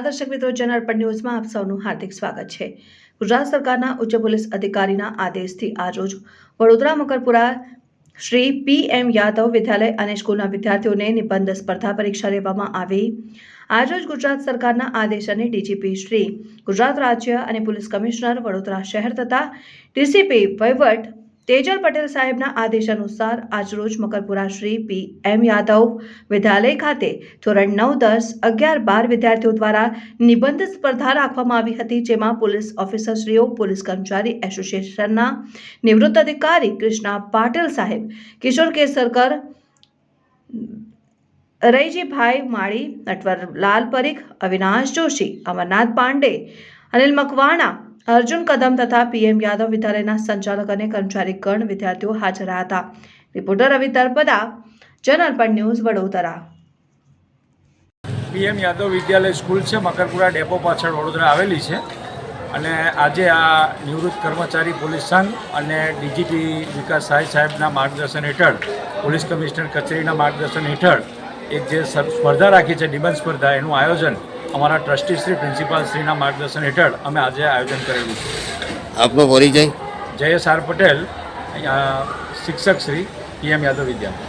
દર્શક મિત્રો પર ન્યૂઝમાં આપ સૌનું હાર્દિક સ્વાગત છે. ગુજરાત સરકારના ઉચ્ચ પોલીસ અધિકારીના આદેશથી આજરોજ વડોદરા, મકરપુરા શ્રી પી એમ યાદવ વિદ્યાલય અને સ્કૂલના વિદ્યાર્થીઓને નિબંધ સ્પર્ધા પરીક્ષા લેવામાં આવી. આજરોજ ગુજરાત સરકારના આદેશ અને ડીજીપી શ્રી ગુજરાત રાજ્ય અને પોલીસ કમિશનર વડોદરા શહેર તથા ડીસીપી વહીવટ તેજલ પટેલ સાહેબના આદેશ અનુસાર આજરોજ મકરપુરા શ્રી પી એમ યાદવ વિદ્યાલય ખાતે ધોરણ નવ દસ અગિયાર બાર વિદ્યાર્થીઓ દ્વારા નિબંધ સ્પર્ધા રાખવામાં આવી હતી, જેમાં પોલીસ ઓફિસરશ્રીઓ, પોલીસ કર્મચારી એસોસિએશનના નિવૃત્ત અધિકારી કૃષ્ણા પાટીલ સાહેબ, કિશોર કેસરકર, રૈજીભાઈ માળી નટવરલાલ પરીખ, અવિનાશ જોશી, અમરનાથ પાંડે, અનિલ મકવાણા અર્જુન કદમ તથા પીએમ યાદવ વિદ્યાલયના સંચાલક અને કર્મચારી ગણ વિદ્યાર્થીઓ હાજર હતા. Reporter Ravi Tarpada Janarpan news Vadodara. P M Yadav વિદ્યાલય સ્કૂલ છે, મકરપુરા ડેપો પાછળ વડોદરા આવેલી છે. અને આજે આ નિવૃત્ત કર્મચારી પોલીસ સંઘ અને ડીજીપી વિકાસ સાહેબ સાહેબના માર્ગદર્શન હેઠળ, પોલીસ કમિશનર કચેરીના માર્ગદર્શન હેઠળ એક જે સ્પર્ધા રાખી છે નિબંધ સ્પર્ધા, એનું આયોજન અમારા ટ્રસ્ટી શ્રી પ્રિન્સિપાલ શ્રીના માર્ગદર્શન હેઠળ અમે આજે આયોજન કરેલું છે. આપનો પરિચય? જયેશ આર પટેલ અહીંયા શિક્ષક શ્રી પીએમ યાદવ વિદ્યાલય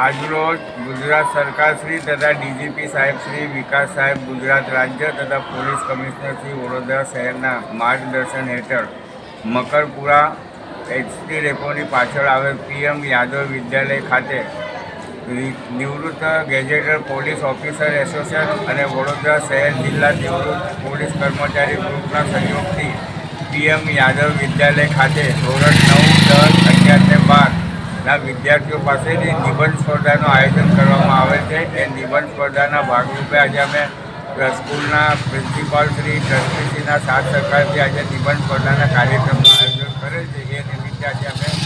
આજરોજ ગુજરાત સરકાર શ્રી તથા ડીજીપી સાહેબ શ્રી વિકાસ સાહેબ ગુજરાત રાજ્ય તથા પોલીસ કમિશનર શ્રી વડોદરા શહેરના માર્ગદર્શન હેઠળ મકરપુરા એચડી ડેપોની પાછળ આવેલ પીએમ યાદવ વિદ્યાલય ખાતે નિવૃત્ત ગેજેટર, પોલીસ ઓફિસર એસોસિએશન અને વડોદરા શહેર જિલ્લા નિવૃત્ત પોલીસ કર્મચારી ગ્રુપના સહયોગથી પીએમ યાદવ વિદ્યાલય ખાતે ધોરણ નવ, દસ, અગિયાર ને બારના વિદ્યાર્થીઓ પાસેથી નિબંધ સ્પર્ધાનું આયોજન કરવામાં આવે છે. એ નિબંધ સ્પર્ધાના ભાગરૂપે આજે અમે સ્કૂલના પ્રિન્સિપાલ શ્રી ટ્રસ્ટીશ્રીના સાથ સરકારથી આજે નિબંધ સ્પર્ધાના કાર્યક્રમનું આયોજન કરેલ છે. એ નિમિત્તે આજે અમે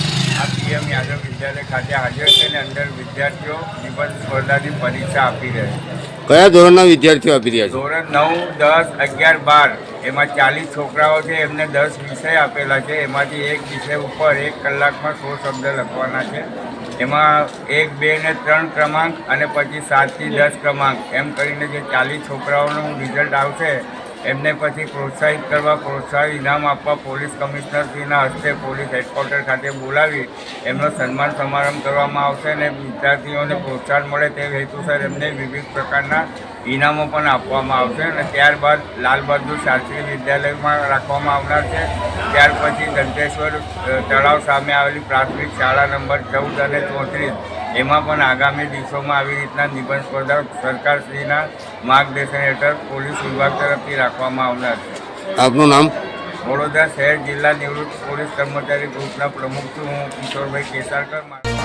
આ યાદવ વિદ્યાલય ખાતે હાજર છે અને અંદર વિદ્યાર્થીઓ નિબંધ સ્પર્ધાની પરીક્ષા આપી રહ્યા છે. કયા ધોરણના વિદ્યાર્થીઓ આપી રહ્યા છે? ધોરણ નવ દસ અગિયાર બાર. એમાં ચાલીસ છોકરાઓ છે એમને દસ વિષય આપેલા છે. એમાંથી એક વિષય ઉપર એક કલાકમાં સો શબ્દ લખવાના છે. એમાં એક બે ને ત્રણ ક્રમાંક અને પછી સાતથી દસ ક્રમાંક. એમ કરીને જે ચાલીસ છોકરાઓનું રિઝલ્ટ આવશે એમને પછી પ્રોત્સાહિત કરવા, પ્રોત્સાહન ઇનામ આપવા પોલીસ કમિશનરશ્રીના હસ્તે પોલીસ હેડક્વાર્ટર ખાતે બોલાવી એમનો સન્માન સમારંભ કરવામાં આવશે અને વિદ્યાર્થીઓને પ્રોત્સાહન મળે તે હેતુસર એમને વિવિધ પ્રકારના ઇનામો પણ આપવામાં આવશે અને ત્યારબાદ લાલ બહાદુર શાસ્ત્રી વિદ્યાલયમાં રાખવામાં આવનાર છે. ત્યાર પછી દંતેશ્વર તળાવ સામે આવેલી પ્રાથમિક શાળા નંબર ચૌદ અને ચોત્રીસ એમાં પણ આગામી દિવસોમાં આવી રીતના નિબંધ સ્પર્ધા સરકારશ્રીના માર્ગદર્શન હેઠળ પોલીસ વિભાગ તરફથી રાખવામાં આવનાર છે. આપનું નામ? વડોદરા શહેર જિલ્લા નિવૃત્ત પોલીસ કર્મચારી ગ્રુપના પ્રમુખ છું હું કિશોરભાઈ કેસારકર.